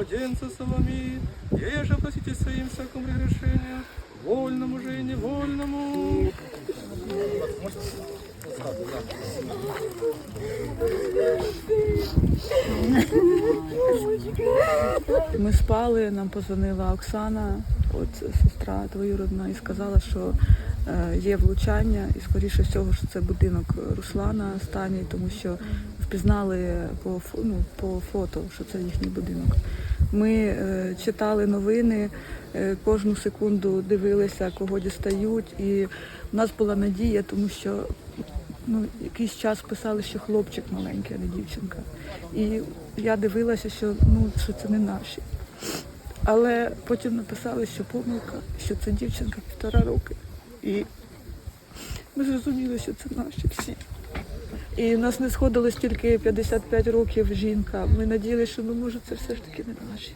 младенца Соломии, еже простите своим всяком прегрешению, вольному же и невольному. Ми спали, нам позвонила Оксана, от сестра двоюродна, і сказала, що є влучання, і скоріше всього, що це будинок Руслана Стані, тому що впізнали по, ну, по фото, що це їхній будинок. Ми е, читали новини, е, кожну секунду дивилися, кого дістають, і в нас була надія, тому що ну, якийсь час писали, що хлопчик маленький, а не дівчинка. І я дивилася, що ну що це не наші. Але потім написали, що помилка, що це дівчинка півтора роки. І ми зрозуміли, що це наші всі. І нас не сходилось тільки 55 років жінка. Ми надіялися, що ну може це все ж таки не наші.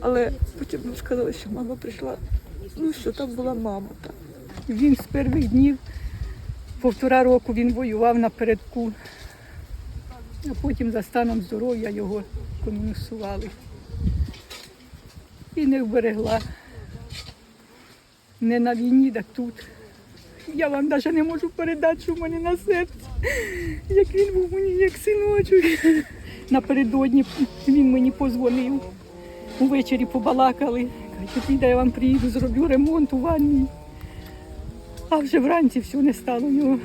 Але потім нам сказали, що мама прийшла. Ну що там була мама. Так. Він з перших днів, півтора року він воював напередку, а потім за станом здоров'я його комунісували. І не вберегла. Не на війні, так тут. Я вам навіть не можу передати, що в мене на серці. Як він був мені, як синочок. Напередодні він мені позвонив. Увечері побалакали. Каже, піде, я вам приїду, зроблю ремонт у ванні. А вже вранці все не стало. Нього